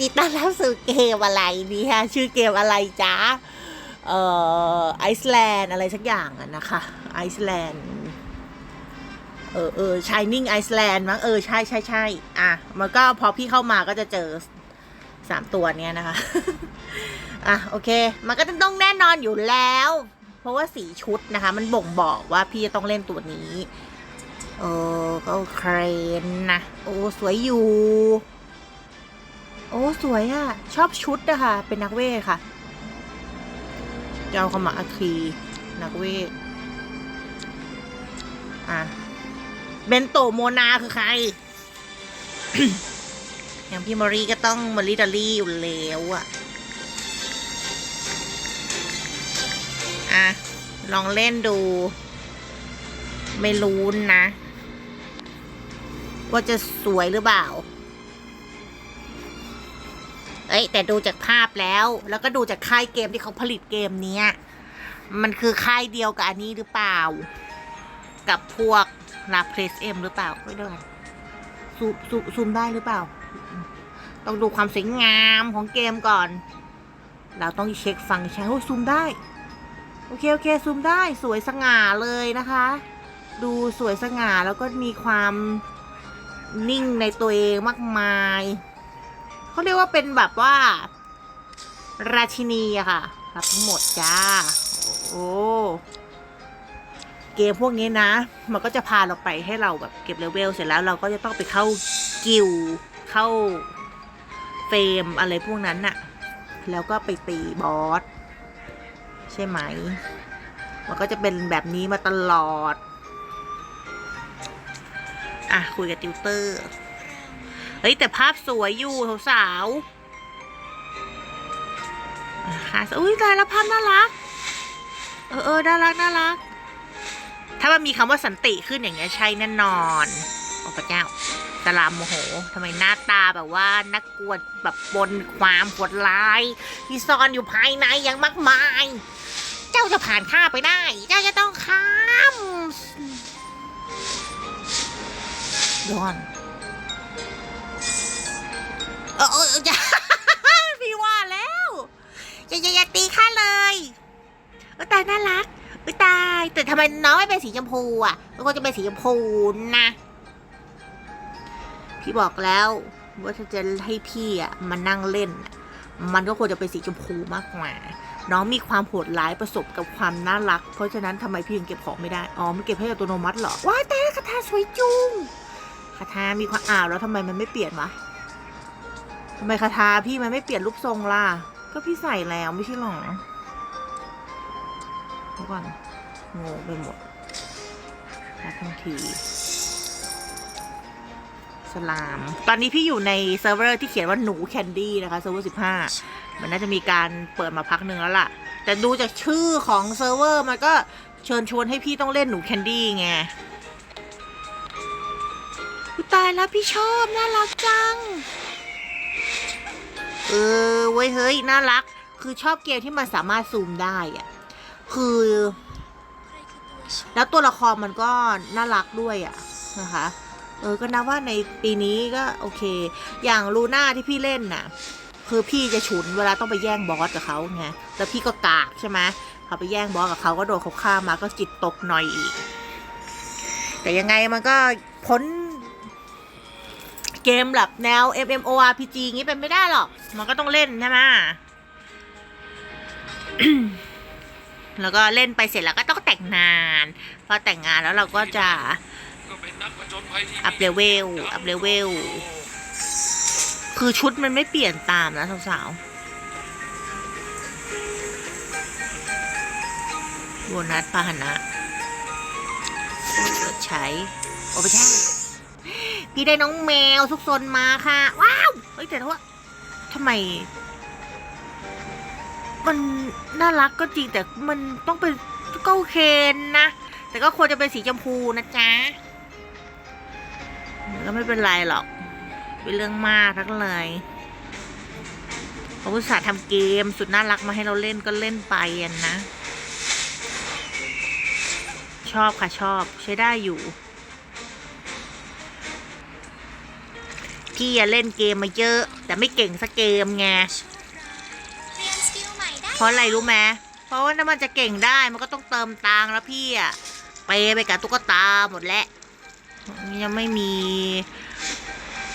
ดีต้อนรับสู่เกมอะไรดีฮะชื่อเกมอะไรจ๊ะเอ่อไอซ์แลนด์อะไรสักอย่างอะนะคะไอซ์แลนด์เออเออชายนิ่งไอซ์แลนด์มั้งเออใช่ใช่ใช่อะมันก็พอพี่เข้ามาก็จะเจอสามตัวเนี้ยนะคะ อะโอเค มันก็ต้องแน่นอนอยู่แล้ว เพราะว่าสีชุดนะคะ มันบ่งบอกว่าพี่จะต้องเล่นตัวนี้ เออก็เครนนะ โอ้ สวยอยู่ อ้สวยอะ่ะ ชอบชุดอะค่ะ เป็นนักเวทค่ะเจ้าขมาอาคีนักเวท อะ เบนโตโมนาคือใคร อย่างพี่มารีก็ต้องมาริดารี่อยู่แล้วอะอะ ลองเล่นดู ไม่รู้นะ ว่าจะสวยหรือเปล่า เอ้ยแต่ดูจากภาพแล้ว แล้วก็ดูจากค่ายเกมที่เขาผลิตเกมเนี้ย มันคือค่ายเดียวกับอันนี้หรือเปล่า กับพวกลาเพลสเอ็มหรือเปล่าไม่ได้ซูมซูมซูมได้หรือเปล่า ต้องดูความสวยงามของเกมก่อน เราต้องเช็คฟังก์ชันโอ้ซูมได้ โอเค โอเค ซูมได้สวยสง่าเลยนะคะ ดูสวยสง่าแล้วก็มีความนิ่งในตัวเองมากมาย เขาเรียกว่าเป็นแบบว่า ราชินีอะค่ะ รับทั้งหมดจ้า โอ้เกมพวกนี้นะ มันก็จะพาเราไปให้เราแบบเก็บเลเวลเสร็จแล้วเราก็จะต้องไปเข้ากิลเข้าเฟรมอะไรพวกนั้นน่ะ แล้วก็ไปตีบอสใช่ไหม มันก็จะเป็นแบบนี้มาตลอด อะ คุยกับติวเตอร์ เฮ้ย แต่ภาพสวยอยู่สาวๆค่ะอุ้ยตายแล้วภาพน่ารัก เออเออน่ารักน่ารัก ถ้ามันมีคำว่าสันติขึ้นอย่างเงี้ยใช่แน่นอนโอ้พระเจ้าสลามโมโหทำไมหน้าตาแบบว่านักกวดแบบบนความโหดร้าย ที่ซ่อนอยู่ภายในอย่างมากมาย เจ้าจะผ่านข้าไปได้ เจ้าจะต้องข้ามย้อน เออเอออย่า พี่ว่าแล้วอย่าอย่าอย่าตีข้าเลยเออตายน่ารักเออตาย แต่ทำไมน้องไม่เป็นสีชมพูอะมันควรจะเป็นสีชมพูนะ พี่บอกแล้วว่าถ้าจะให้พี่อะมานั่งเล่นน่ะมันก็ควรจะเป็นสีชมพูมากกว่า น้องมีความโหดร้ายประสบกับความน่ารัก เพราะฉะนั้นทำไมพี่ยังเก็บของไม่ได้ อ๋อ มันเก็บให้อัตโนมัติเหรอ ว้ายแต่คาถาสวยจุงคาถามีความอ้าวแล้วทำไมมันไม่เปลี่ยนวะ ทำไมคาถาพี่มันไม่เปลี่ยนรูปทรงล่ะ ก็พี่ใส่แล้วไม่ใช่หรอเดี๋ยวก่อนงงไปหมดแล้วทันทีสลาม ตอนนี้พี่อยู่ในเซิร์ฟเวอร์ที่เขียนว่าหนูแคนดี้นะคะเซิร์ฟเวอร์สิบห้ามันน่าจะมีการเปิดมาพักหนึ่งแล้วล่ะ แต่ดูจากชื่อของเซิร์ฟเวอร์มันก็เชิญชวนให้พี่ต้องเล่นหนูแคนดี้ไงตายแล้วพี่ชอบน่ารักจัง เออเว้ยเฮ้ยน่ารัก คือชอบเกมที่มันสามารถซูมได้อะคือ แล้วตัวละครมันก็น่ารักด้วยอะนะคะ เออก็นับว่าในปีนี้ก็โอเค อย่างลูน่าที่พี่เล่นน่ะ คือพี่จะฉุนเวลาต้องไปแย่งบอสกับเขาไงแล้วพี่ก็กากใช่ไหมเขาไปแย่งบอสกับเขาก็โดนเขาฆ่ามาก็จิตตกหน่อยอีก แต่ยังไงมันก็พ้นเกมแบบแนว MMORPG งี้เป็นไม่ได้หรอก มันก็ต้องเล่นใช่ไหมแล้วก็เล่นไปเสร็จแล้วก็ต้องแต่งงานพอแต่งงานแล้วเราก็จะอัพเลเวลอัพเลเวลคือชุดมันไม่เปลี่ยนตามนะสาวๆโบนัสพาหนะใช้โอ้ไม่ใช่พี่ได้น้องแมวทุกซนมาค่ะ ว้าว เฮ้ยแต่ว่า ทำไม มันน่ารักก็จริงแต่มันต้องเป็นก็โอเคนะ แต่ก็ควรจะเป็นสีชมพูนะจ๊ะก็ไม่เป็นไรหรอก เป็นเรื่องมากทั้งเลยเขาอุตส่าห์ทำเกมสุดน่ารักมาให้เราเล่นก็เล่นไปนะ ชอบค่ะชอบใช้ได้อยู่ พี่อะเล่นเกมมาเยอะ แต่ไม่เก่งสักเกมไงเรียนสกิลใหม่ได้เพราะอะไรรู้ไหมเพราะว่าถ้ามันจะเก่งได้มันก็ต้องเติมตังค์แล้วพี่อะไปไปกับตุ๊กตาหมดแล้วยังไม่มี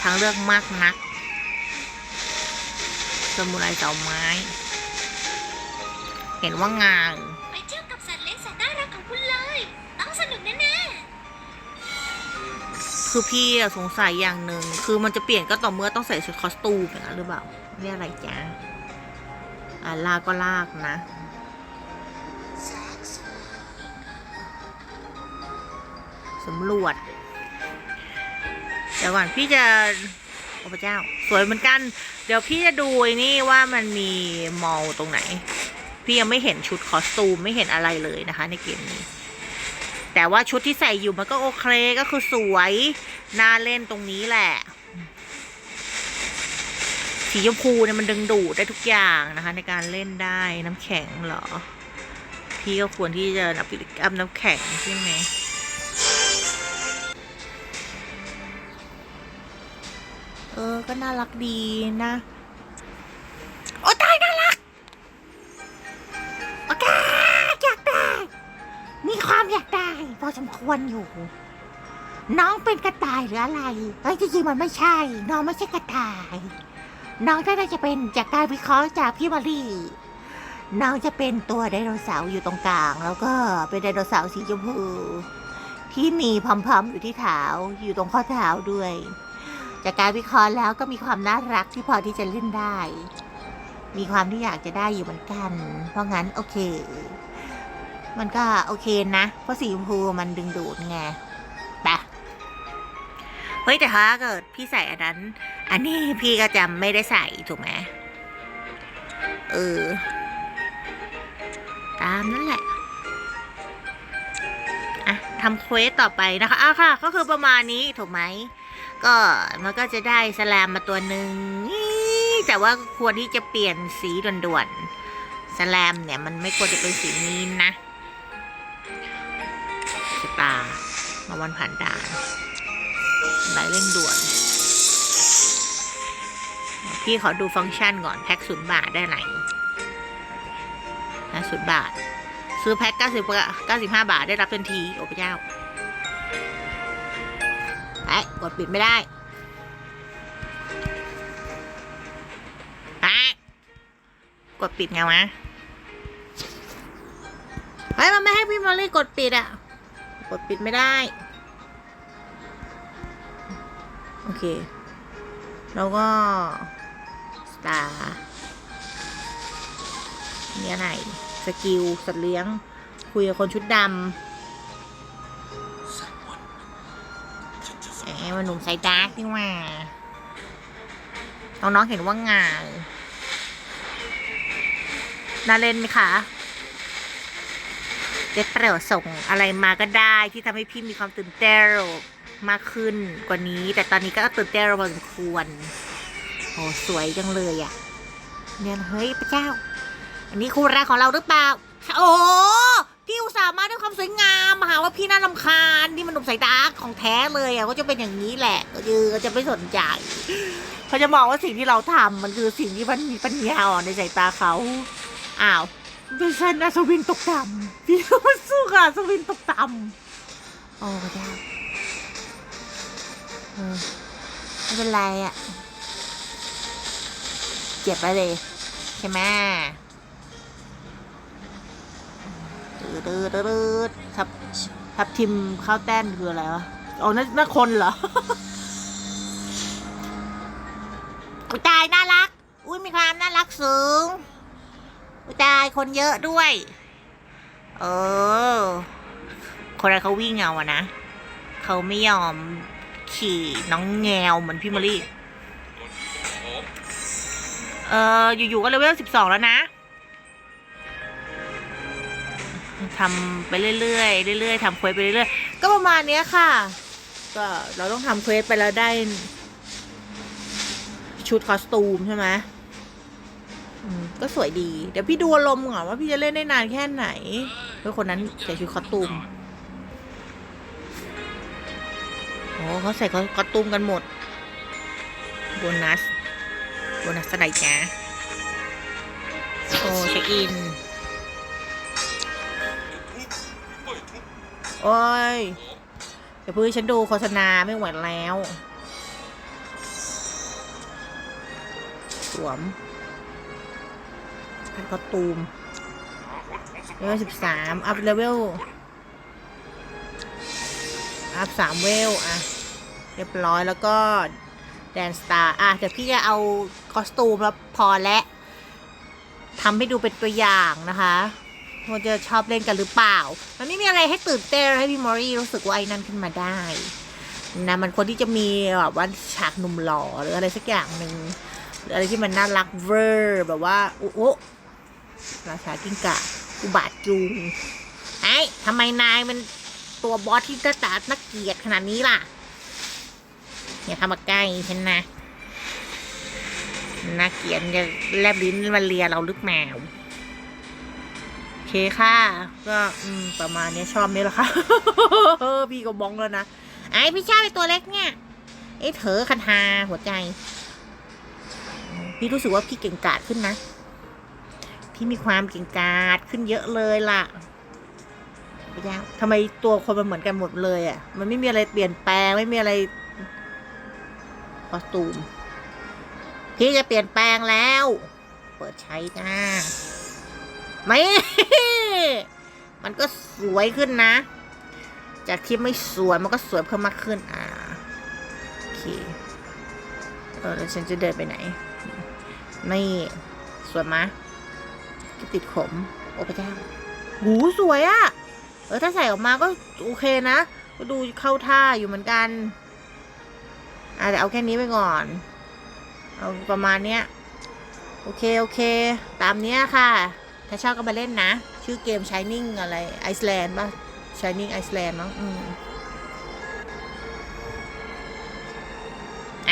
ทางเลือกมากนัก สมุไรเสาไม้ เห็นว่างาน คือพี่สงสัยอย่างหนึ่งคือมันจะเปลี่ยนก็ต่อเมื่อต้องใส่ชุดคอสตูมอย่างนั้นหรือเปล่าเรียกอะไรจ๊ะอ่าลากก็ลากนะสำรวจเดี๋ยวก่อนพี่จะโอ้พระเจ้า สวยเหมือนกัน เดี๋ยวพี่จะดูนี่ว่ามันมีมอลตรงไหน พี่ยังไม่เห็นชุดคอสตูมไม่เห็นอะไรเลยนะคะ ในเกมนี้ แต่ว่าชุดที่ใส่อยู่มันก็โอเคก็คือสวย น่าเล่นตรงนี้แหละ สีชมพูเนี่ยมันดึงดูดได้ทุกอย่างนะคะ ในการเล่นได้น้ำแข็งเหรอ พี่ก็ควรที่จะนับอัพน้ำแข็งใช่ไหมเออ ก็น่ารักดีนะ มควรอยู่ น้องเป็นกระต่ายหรืออะไรเฮ้ยจริงๆมันไม่ใช่ น้องไม่ใช่กระต่าย น้องน่าจะเป็นจากการวิเคราะห์จากพี่มารีน้องจะเป็นตัวไดโนเสาร์อยู่ตรงกลาง แล้วก็เป็นไดโนเสาร์สีชมพูที่มีพอมๆอยู่ที่เท้าอยู่ตรงข้อเท้าด้วย จากการวิเคราะห์แล้วก็มีความน่ารักที่พอที่จะเล่นได้ มีความที่อยากจะได้อยู่เหมือนกัน เพราะงั้นโอเค มันก็โอเคนะ เพราะสีชมพูมันดึงดูดไงไปะเฮ้ยแต่ถ้าเกิดพี่ใส่อันนั้น อันนี้พี่ก็จะไม่ได้ใส่ถูกไหมเออ ตามนั่นแหละอะทำเควสต่อไปนะคะอ้าวค่ะ ก็คือประมาณนี้ถูกไหม ก็มันก็จะได้สแลมมาตัวหนึ่งแต่ว่าควรที่จะเปลี่ยนสีด่วนๆสแลมเนี่ยมันไม่ควรจะเป็นสีนี้นะ ตามาวันผ่านด่านไหลเร่งด่วน พี่ขอดูฟังก์ชันก่อน แพ็กศูนย์บาทได้ไหนนะศูนย์บาท ซื้อแพ็กเก้าสิบเก้าสิบห้าบาทได้รับทันที โอ้พระเจ้าไอ้กดปิดไม่ได้ไอ้กดปิดไงวะ เฮ้ย มันไม่ให้พี่มอลลี่กดปิดอะ กดปิดไม่ได้ โอเค แล้วก็สตาร์นี่อะไรสกิล สัตว์เลี้ยง คุยกับคนชุดดำแหมมันหนุ่มไซดาร์กนี่หว่าน้องๆเห็นว่างานน่าเล่นไหมคะ เด็ดเปล่าส่งอะไรมาก็ได้ที่ทำให้พี่มีความตื่นเต้นมากขึ้นกว่านี้ แต่ตอนนี้ก็ตื่นเต้นพอสมควรโอ้สวยจังเลยอะ่ะเนี่ยเฮ้ยพระเจ้า อันนี้คู่แรกของเราหรือเปล่า โอ้พี่อุตส่าห์มาด้วยความสวยงามมาหาว่าพี่น่าลำคาญนี่มันหนุ่มสายดาของแท้เลยอะก็จะเป็นอย่างนี้แหละก็คือจะไม่สนใจเขาจะมองว่าสิ่งที่เราทำมันคือสิ่งที่มันมีปัญญาอ่อนในสายตาเขาอ้าว ดิฉันอัศวินตกต่ำพี่ก็มาสู้กับอัศวินตกต่ำโอ้พระเจ้าเออไม่เป็นไรอะ เจ็บไปเลย ใช่ไหมตืดตืดตืดทับทับทิมข้าวแต้นคืออะไรวะอ๋อนั่นนั่นคนเหรออุยตายน่ารัก อุ้ยมีความน่ารักสูง อุตายคนเยอะด้วย เออ คนอะไรเขาวิ่งเอาอะนะ เขาไม่ยอมขี่น้องแงวเหมือนพี่มะลิผมเอออยู่ๆก็เลเวลสิบสองแล้วนะทำไปเรื่อยๆเรื่อยๆทำเควสไปเรื่อยๆก็ประมาณนี้ค่ะ ก็เราต้องทำเควสไปแล้วได้ ชุดคอสตูมใช่ไหม ก็สวยดี เดี๋ยวพี่ดูอารมณ์ก่อนว่าพี่จะเล่นได้นานแค่ไหนเพื่อคนนั้นใส่ชุดคอสตูมโอ้เขาใส่คอสตูมกันหมดโบนัสโบนัสอะไรจ๊ะโอ้เช็คอิน โอ้ยเดี๋ยวพื่อฉันดูโฆษณาไม่ไหวแล้ว สวม อันก็ตูมเลเวลสิบสามอัพเลเวล อัพสามเวล อะ เรียบร้อยแล้วก็ แดนสตาร์ อะ เดี๋ยวพี่จะเอาคอสตูมแล้วพอและทำให้ดูเป็นตัวอย่างนะคะว่าจะชอบเล่นกันหรือเปล่า มันไม่มีอะไรให้ตื่นเต้นให้พี่มอรี่รู้สึกว่าไอ้นั่นขึ้นมาได้นะมันคนที่จะมีแบบว่าฉากหนุ่มหล่อหรืออะไรสักอย่างหนึ่งอะไรที่มันน่ารักเวอร์แบบว่าอุ๊อุ๊ ราชากิ้งก่าอุบาทจูงไอ้ทำไมนายมันตัวบอสที่หน้าตาน่าเกียดขนาดนี้ล่ะ อย่าเข้ามาใกล้ฉันนะน่าเกียดจะแลบลิ้นมาเลียเราหรือเปล่าโอเคค่ะ ก็ประมาณนี้ชอบไหมล่ะคะพี่ก็มองแล้วนะ ไอ้พี่ชอบไอตัวเล็กเนี่ยไอเถอคันฮาหัวใจ พี่รู้สึกว่าพี่เก่งกาจขึ้นนะ พี่มีความเก่งกาจขึ้นเยอะเลยล่ะไปยังทำไมตัวคนมันเหมือนกันหมดเลยอะ มันไม่มีอะไรเปลี่ยนแปลงไม่มีอะไรคอสตูม พี่จะเปลี่ยนแปลงแล้ว เปิดใช้จ้าไม่ มันก็สวยขึ้นนะ จากที่ไม่สวยมันก็สวยเพิ่มมากขึ้น อ่า โอเค เออแล้วฉันจะเดินไปไหน นี่ สวยมะ ติดขม โอ้พระเจ้าหูสวยอะเออถ้าใส่ออกมาก็โอเคนะ ก็ดูเข้าท่าอยู่เหมือนกัน อะแต่เอาแค่นี้ไปก่อน เอาประมาณเนี้ย โอเค โอเค ตามเนี้ยค่ะ ถ้าชอบก็มาเล่นนะ ชื่อเกม Shining อะไรไอซ์แลนด์ป่ะ Shining Iceland มั้งอืมไอ